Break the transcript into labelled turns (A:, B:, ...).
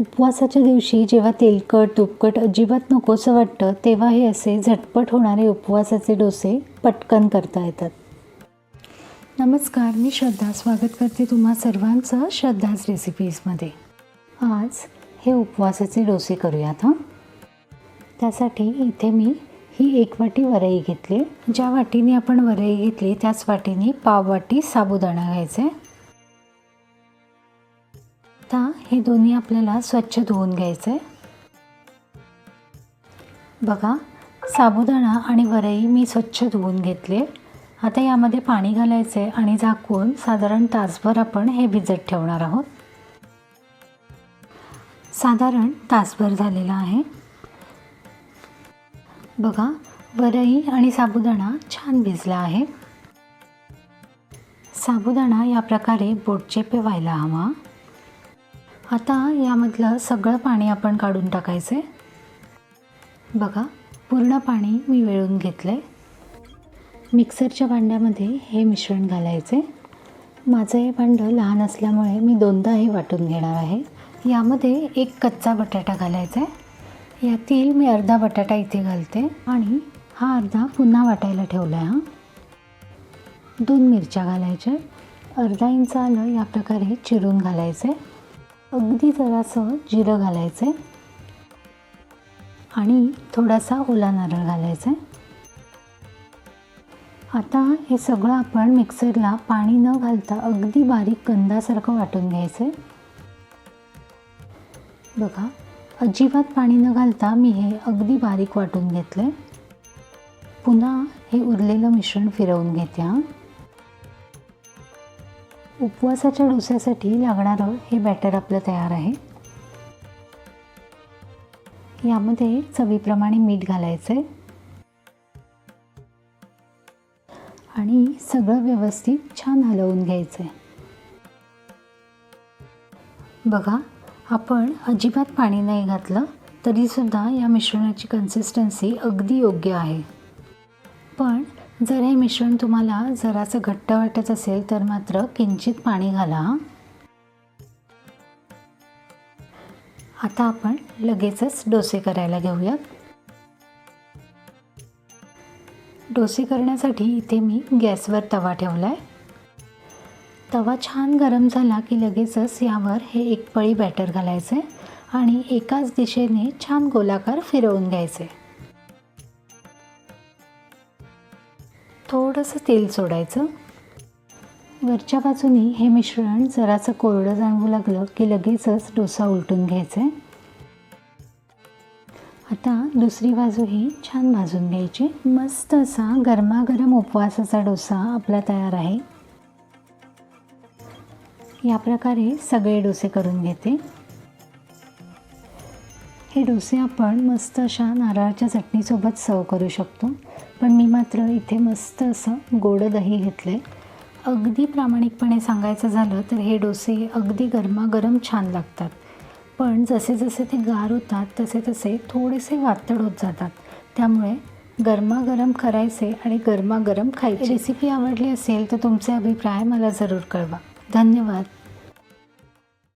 A: उपवासाच्या दिवशी जेव्हा तेलकट तुपकट अजिबात नकोसं वाटतं तेव्हा हे असे झटपट होणारे उपवासाचे डोसे पटकन करता येतात. नमस्कार मी श्रद्धा. स्वागत करते तुम्हा सर्वांचं श्रद्धाच रेसिपीजमध्ये आज हे उपवासाचे डोसे करूयात हां? त्यासाठी इथे मी ही एक वाटी वरई घेतली. ज्या वाटीने आपण वरई घेतली त्याच वाटीने पाव वाटी साबुदाणा घ्यायचा. आहे हे दोन्ही आपल्याला स्वच्छ धुवून घ्यायचं. आहे बघा साबुदाणा आणि वरई मी स्वच्छ धुवून घेतले. आता यामध्ये पाणी घालायचं आहे आणि झाकून साधारण तासभर आपण हे भिजत ठेवणार आहोत. साधारण तासभर झालेला आहे. बघा वरई आणि साबुदाणा छान भिजला आहे. साबुदाणा या प्रकारे बोटचेपे व्हायला हवा. आता यामधलं सगळं पाणी आपण काढून टाकायचं आहे बघा पूर्ण पाणी मी वेळून घेतलं आहे मिक्सरच्या भांड्यामध्ये हे मिश्रण घालायचे माझं हे भांडं लहान असल्यामुळे मी दोनदा हे वाटून घेणार आहे. यामध्ये एक कच्चा बटाटा घालायचा आहे यातील मी अर्धा बटाटा इथे घालते आणि हा अर्धा पुन्हा वाटायला ठेवला आहे हा. दोन मिरच्या घालायच्या. अर्धा इंच आलं या प्रकारे चिरून घालायचं आहे अगदी जरासं जिरं घालायचं आहे आणि थोडासा ओला नारळ घालायचा आहे आता हे सगळं आपण मिक्सरला पाणी न घालता अगदी बारीक कंदासारखं वाटून घ्यायचं आहे बघा अजिबात पाणी न घालता मी हे अगदी बारीक वाटून घेतलं आहे पुन्हा हे उरलेलं मिश्रण फिरवून घेते हां. उपवासाच्या डोस्यासाठी लागणारं हे बॅटर आपलं तयार आहे. यामध्ये चवीप्रमाणे मीठ घालायचं आहे आणि सगळं व्यवस्थित छान हलवून घ्यायचं आहे बघा आपण अजिबात पाणी नाही घातलं तरीसुद्धा या मिश्रणाची कन्सिस्टन्सी अगदी योग्य आहे. पण जर हे मिश्रण तुम्हाला जरासं घट्ट वाटत असेल तर मात्र किंचित पाणी घाला. आता आपण लगेचच डोसे करायला घेऊयात. डोसे करण्यासाठी इथे मी गॅसवर तवा ठेवला आहे तवा छान गरम झाला की लगेचच यावर हे एक पळी बॅटर घालायचं आहे आणि एकाच दिशेने छान गोलाकार फिरवून घ्यायचे थोडंसं तेल सोडायचं. वरच्या बाजूने हे मिश्रण जरासं कोरडं जाणवू लागलं की लगेचच डोसा उलटून घ्यायचा आहे आता दुसरी बाजू ही छान भाजून घ्यायची. मस्त असा गरमागरम उपवासाचा डोसा आपला तयार आहे. या प्रकारे सगळे डोसे करून घेते. हे डोसे आपण मस्त अशा नारळाच्या चटणीसोबत सर्व करू शकतो. पण मी मात्र इथे मस्त असं गोडं दही घेतलं आहे अगदी प्रामाणिकपणे सांगायचं झालं तर हे डोसे अगदी गरमागरम छान लागतात. पण जसे जसे ते गार होतात तसे तसे थोडेसे वातड होत जातात. त्यामुळे गरमागरम करायचे आणि गरमागरम खायची. रेसिपी आवडली असेल तर तुमचे अभिप्राय मला जरूर कळवा. धन्यवाद.